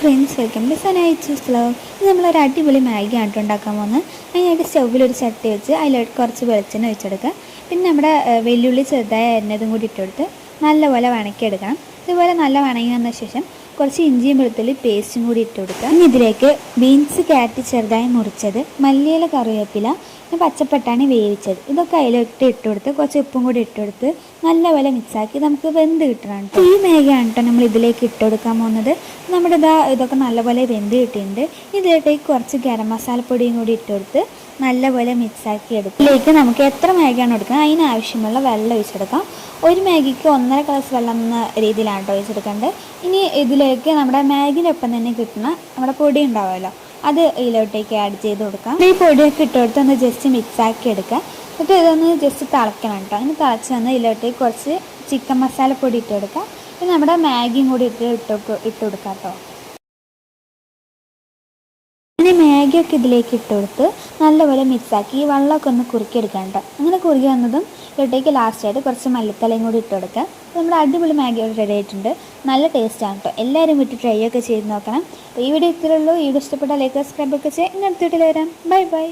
Friends welcome to സനായി ചൂസ്ലോ ഇത് നമ്മളൊരു അടിപൊളി മാഗി ആണ് ട്ടോ ഉണ്ടാക്കാൻ പോകുന്നത് അതിനായിട്ട് സ്റ്റൗവിൽ ഒരു ചട്ടി വെച്ച് അതിൽ കുറച്ച് വെളിച്ചെണ്ണ വെച്ചെടുക്കുക പിന്നെ നമ്മുടെ വെല്ലുള്ളി ചെറുതായി അരിഞ്ഞതും കൂടി ഇട്ടുകൊടുത്ത് നല്ലപോലെ വണക്കിയെടുക്കണം. ഇതുപോലെ നല്ല വണങ്ങി വന്ന ശേഷം കുറച്ച് ഇഞ്ചിയും വെളുത്തുള്ളി പേസ്റ്റും കൂടി ഇട്ട് കൊടുക്കാം ഇനി ഇതിലേക്ക് ബീൻസ് കാറ്റ് ചെറുതായി മുറിച്ചത് മല്ലിയില കറിവേപ്പില പച്ചപ്പട്ടാണി വേവിച്ചത്. ഇതൊക്കെ അതിലിട്ട് ഇട്ട് കൊടുത്ത് കുറച്ച് ഉപ്പും കൂടി ഇട്ട് കൊടുത്ത് നല്ലപോലെ മിക്സാക്കി നമുക്ക് വെന്ത് കിട്ടണം ട്ടോ. ഈ മേഘയാണ് കേട്ടോ നമ്മൾ ഇതിലേക്ക് ഇട്ട് കൊടുക്കാൻ പോകുന്നത്. നമ്മുടെ ഇതാ ഇതൊക്കെ നല്ലപോലെ വെന്ത് കിട്ടിയിട്ടുണ്ട്. ഇതിലേക്ക് കുറച്ച് ഗരം മസാലപ്പൊടിയും കൂടി ഇട്ട് കൊടുത്ത് നല്ലപോലെ മിക്സാക്കി എടുക്കും. ഇതിലേക്ക് നമുക്ക് എത്ര മാഗിയാണ് എടുക്കുന്നത്? അതിനാവശ്യമുള്ള വെള്ളം ഒഴിച്ചെടുക്കാം. ഒരു മാഗിക്ക് ഒന്നര ഗ്ലാസ് വെള്ളം എന്ന രീതിയിലാണ് കേട്ടോ ഒഴിച്ചെടുക്കേണ്ടത്. ഇനി ഇതിലേക്ക് നമ്മുടെ മാഗിന്റെ ഒപ്പം തന്നെ കിട്ടുന്ന നമ്മുടെ പൊടി ഉണ്ടാവുമല്ലോ അത് ഇതിലോട്ടേക്ക് ആഡ് ചെയ്ത് കൊടുക്കാം. ഈ പൊടിയൊക്കെ ഇട്ടുകൊടുത്ത് ഒന്ന് ജസ്റ്റ് മിക്സാക്കി എടുക്കുക. എന്നിട്ട് ഇതൊന്ന് ജസ്റ്റ് തിളയ്ക്കണം കേട്ടോ അതിന് തിളച്ച് വന്ന് ഇതിലോട്ടേക്ക് കുറച്ച് ചിക്കൻ മസാല പൊടി കൊടുക്കുക. പിന്നെ നമ്മുടെ മാഗിയും കൂടി ഇട്ട് ഇട്ട് ഇട്ട് കൊടുക്കാം കേട്ടോ പിന്നെ മാഗിയൊക്കെ ഇതിലേക്ക് ഇട്ട് കൊടുത്ത് നല്ലപോലെ മിക്സാക്കി ഈ വെള്ളമൊക്കെ ഒന്ന് കുറുക്കി കേട്ടോ അങ്ങനെ കുറുകി വന്നതും ഇതിലേക്ക് ലാസ്റ്റായിട്ട് കുറച്ച് മല്ലിത്തലയും കൂടി ഇട്ട് കൊടുക്കുക നമ്മുടെ അടിപൊളി മാഗി ഇവിടെ റെഡി ആയിട്ടുണ്ട്. നല്ല ടേസ്റ്റാണ് കേട്ടോ എല്ലാവരും വീട്ടിൽ ട്രൈ ഒക്കെ ചെയ്ത് നോക്കണം. അപ്പോൾ ഈ വീഡിയോ ഇത്രയുള്ളൂ ഈ വീഡിയോ ഇഷ്ടപ്പെട്ടാൽ ലൈക്ക് സബ്സ്ക്രൈബ് ഒക്കെ ചെയ്യാം. ഇങ്ങനെ അടുത്ത വീട്ടിൽ വരാം. Bye bye